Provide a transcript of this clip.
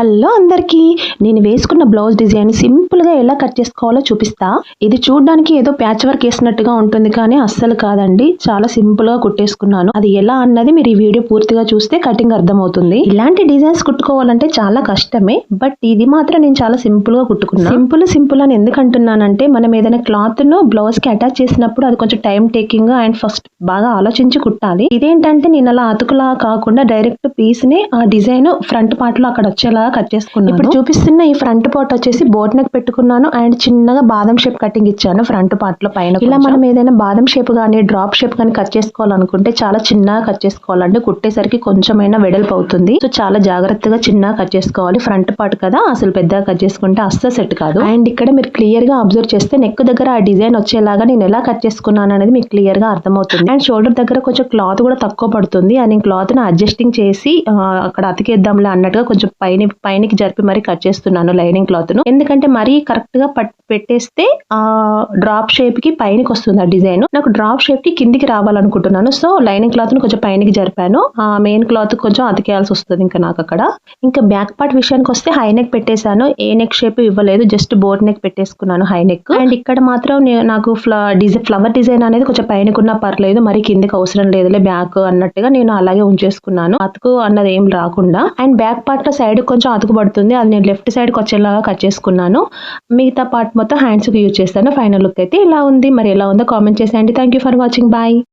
Hello అందరికీ నేను వేసుకున్న బ్లౌజ్ డిజైన్ సింపుల్గా ఎలా కట్ చేసుకోవాలో చూపిస్తా. ఇది చూడడానికి ఏదో ప్యాచ్ వర్క్ వేసినట్టుగా ఉంటుంది కానీ అస్సలు కాదండి. చాలా సింపుల్గా కుట్టేసుకున్నాను. అది ఎలా అన్నది మీరు ఈ వీడియో పూర్తిగా చూస్తే కటింగ్ అర్థమవుతుంది. ఇలాంటి డిజైన్స్ కుట్టుకోవాలంటే చాలా కష్టమే బట్ ఇది మాత్రం నేను చాలా సింపుల్గా కుట్టుకున్నాను సింపుల్ సింపుల్ అని ఎందుకు అంటున్నానంటే మనం ఏదైనా క్లాత్ను బ్లౌజ్కి అటాచ్ చేసినప్పుడు అది కొంచెం టైం టేకింగ్ అండ్ ఫస్ట్ బాగా ఆలోచించి కుట్టాలి. ఇదేంటంటే నేను అలా అతుకులా కాకుండా డైరెక్ట్ పీస్ని ఆ డిజైన్ ఫ్రంట్ పార్ట్లో అక్కడ వచ్చేలా కట్ చేసుకున్నాను ఇప్పుడు చూపిస్తున్న ఈ ఫ్రంట్ పార్ట్ వచ్చేసి బోట్ నెక్ పెట్టుకున్నాను. అండ్ చిన్నగా బాదం షేప్ కటింగ్ ఇచ్చాను ఫ్రంట్ పార్ట్లో పైన ఇలా మనం ఏదైనా బాదం షేప్ గానీ డ్రాప్ షేప్ గానీ కట్ చేసుకోవాలనుకుంటే చాలా చిన్నగా కట్ చేసుకోవాలంటే కుట్టేసరికి కొంచెమైనా వెడల్పు అవుతుంది. సో చాలా జాగ్రత్తగా చిన్నగా కట్ చేసుకోవాలి. ఫ్రంట్ పార్ట్ కదా అసలు పెద్దగా కట్ చేసుకుంటే అస్సలు సెట్ కాదు. అండ్ ఇక్కడ మీరు క్లియర్గా అబ్జర్వ్ చేస్తే నెక్ దగ్గర ఆ డిజైన్ వచ్చేలాగా నేను ఎలా కట్ చేసుకున్నాను అనేది మీకు క్లియర్గా అర్థమవుతుంది. అండ్ షోల్డర్ దగ్గర కొంచెం క్లాత్ కూడా తక్కువ పడుతుంది. అండ్ నేను క్లాత్ని అడ్జస్టింగ్ చేసి అక్కడ అతికేద్దాంలే అన్నట్టుగా కొంచెం పైన పైనకి జరిపి మరీ కట్ చేస్తున్నాను లైనింగ్ క్లాత్ను ఎందుకంటే మరీ కరెక్ట్గా పట్ పెట్టేస్తే ఆ డ్రాప్ షేప్కి పైనకి వస్తుంది ఆ డిజైన్. నాకు డ్రాప్ షేప్కి కిందికి రావాలనుకుంటున్నాను. సో లైనింగ్ క్లాత్ను కొంచెం పైనకి జరిపాను. ఆ మెయిన్ క్లాత్ కొంచెం అతికేయాల్సి వస్తుంది ఇంకా నాకు అక్కడ. ఇంకా బ్యాక్ పార్ట్ విషయానికి వస్తే హై నెక్ పెట్టేశాను. ఏ నెక్ షేప్ ఇవ్వలేదు. జస్ట్ బోర్డ్ నెక్ పెట్టేసుకున్నాను హై నెక్. అండ్ ఇక్కడ మాత్రం నాకు డిజైన్ ఫ్లవర్ డిజైన్ అనేది కొంచెం పైనకున్నా పర్లేదు. మరి కిందికి అవసరం లేదులే. బ్యాక్ అన్నట్టుగా నేను అలాగే ఉంచేసుకున్నాను. అతుకు అన్నది ఏం రాకుండా. అండ్ బ్యాక్ పార్ట్లో సైడ్ కొంచెం కొంచెం అతుకుపడుతుంది అది నేను లెఫ్ట్ సైడ్కి వచ్చేలాగా కట్ చేసుకున్నాను. మిగతా పార్ట్ మొత్తం హ్యాండ్స్కి యూజ్ చేస్తాను. ఫైనల్ లుక్ అయితే ఇలా ఉంది. మరి ఎలా ఉందో కామెంట్ చేసేయండి. Thank you for watching bye